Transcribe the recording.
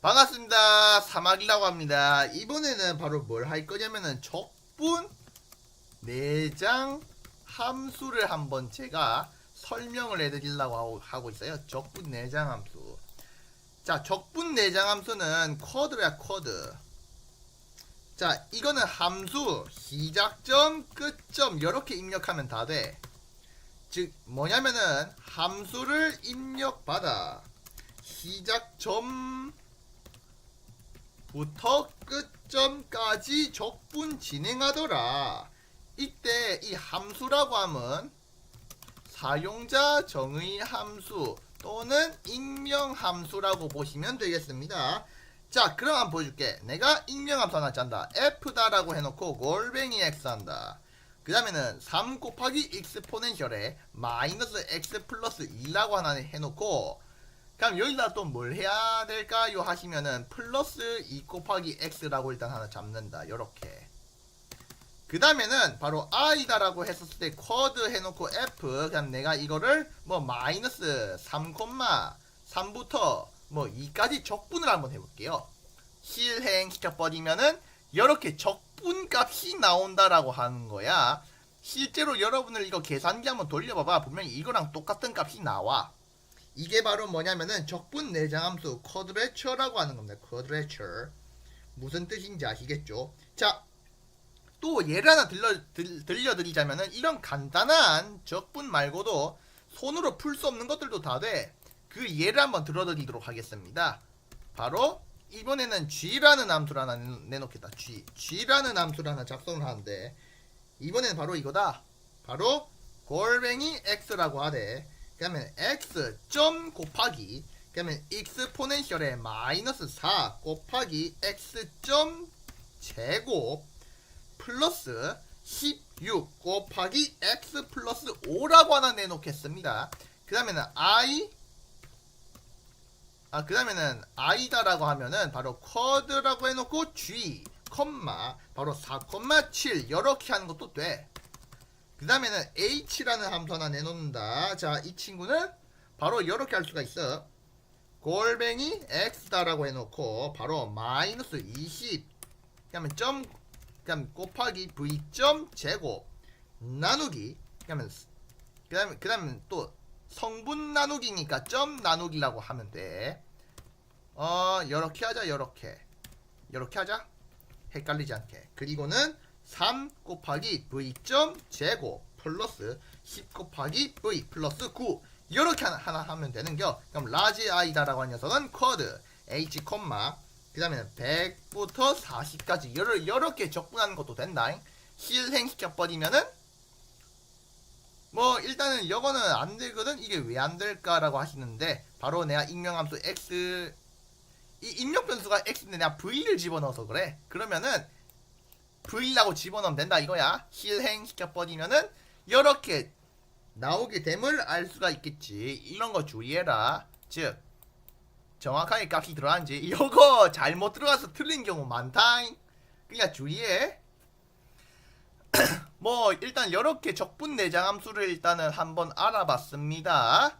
반갑습니다. 사막이라고 합니다. 이번에는 바로 뭘 할 거냐면은 적분 내장 함수를 한번 제가 설명을 해드리려고 하고, 있어요. 적분 내장 함수. 자, 적분 내장 함수는 쿼드야 쿼드. 자, 이거는 함수 시작점, 끝점 이렇게 입력하면 다 돼. 즉 뭐냐면은 함수를 입력받아 시작점 부터 끝점까지 적분 진행하더라. 이때 이 함수라고 하면 사용자 정의 함수 또는 익명 함수라고 보시면 되겠습니다. 자, 그럼 한번 보여줄게. 내가 익명 함수 하나 짠다. f다라고 해놓고 골뱅이 x 한다. 그 다음에는 3 곱하기 익스포넨셜에 마이너스 x 플러스 2라고 하나 해놓고 그럼 여기다 또 뭘 해야 될까요? 하시면은 플러스 2 곱하기 x라고 일단 하나 잡는다. 요렇게. 그 다음에는 바로 i다 라고 했었을 때 쿼드 해놓고 f. 그럼 내가 이거를 뭐 마이너스 3 3부터 뭐 2까지 적분을 한번 해볼게요. 실행시켜버리면은 이렇게 적분 값이 나온다라고 하는 거야. 실제로 여러분을 이거 계산기 한번 돌려봐봐. 분명히 이거랑 똑같은 값이 나와 이게 바로 뭐냐면은 적분 내장함수 쿼드레처라고 하는 겁니다. 쿼드레처 무슨 뜻인지 아시겠죠? 자, 또 예를 하나 들려, 들, 들려 드리자면은 이런 간단한 적분 말고도 손으로 풀 수 없는 것들도 다 돼. 그 예를 한번 들어드리도록 하겠습니다. 바로 이번에는 g라는 함수를 하나 내놓- 내놓겠다. g, g라는 함수를 하나 작성을 하는데 이번에는 바로 이거다. 바로 골뱅이 x라고 하되 그러면 x 점 곱하기 그러면 익스포넨셜에 마이너스 4 곱하기 x 점 제곱 플러스 16 곱하기 x 플러스 5라고 하나 내놓겠습니다. 그 다음에는 i 아, 그 다음에는 i다라고 하면은 바로 쿼드라고 해놓고 g, 컴마, 바로 4,7 이렇게 하는 것도 돼. 그 다음에는 h라는 함수 하나 내놓는다. 자, 이 친구는 바로 이렇게 할 수가 있어. 골뱅이 x다라고 해놓고 바로 마이너스 20 그러면 점 그다음 곱하기 v 점 제곱 나누기 그러면 그다음에 그다음에 또 성분 나누기니까 점 나누기라고 하면 돼. 어, 이렇게 하자. 이렇게. 이렇게 하자. 헷갈리지 않게. 그리고는 3 곱하기 v 점 제곱 플러스 10 곱하기 v 플러스 9 이렇게 하나, 하나 하면 되는겨. 그럼 라지 i다라고 한 녀석은 쿼드 h 콤마 그 다음에는 100부터 40까지 여러, 이렇게 적분하는 것도 된다. 실행시켜 버리면은 뭐 일단은 이거는 안 되거든. 이게 왜 안 될까 라고 하시는데 바로 내가 익명함수 x 이 입력 변수가 x인데 내가 v를 집어넣어서 그래. 그러면은 v라고 집어넣으면 된다 이거야. 실행 시켜 버리면은 이렇게 나오게 됨을 알 수가 있겠지. 이런 거 주의해라. 즉 정확하게 값이 들어가는지 이거 잘못 들어가서 틀린 경우 많다. 그러니까 주의해. 뭐 일단 이렇게 적분 내장 함수를 일단은 한번 알아봤습니다.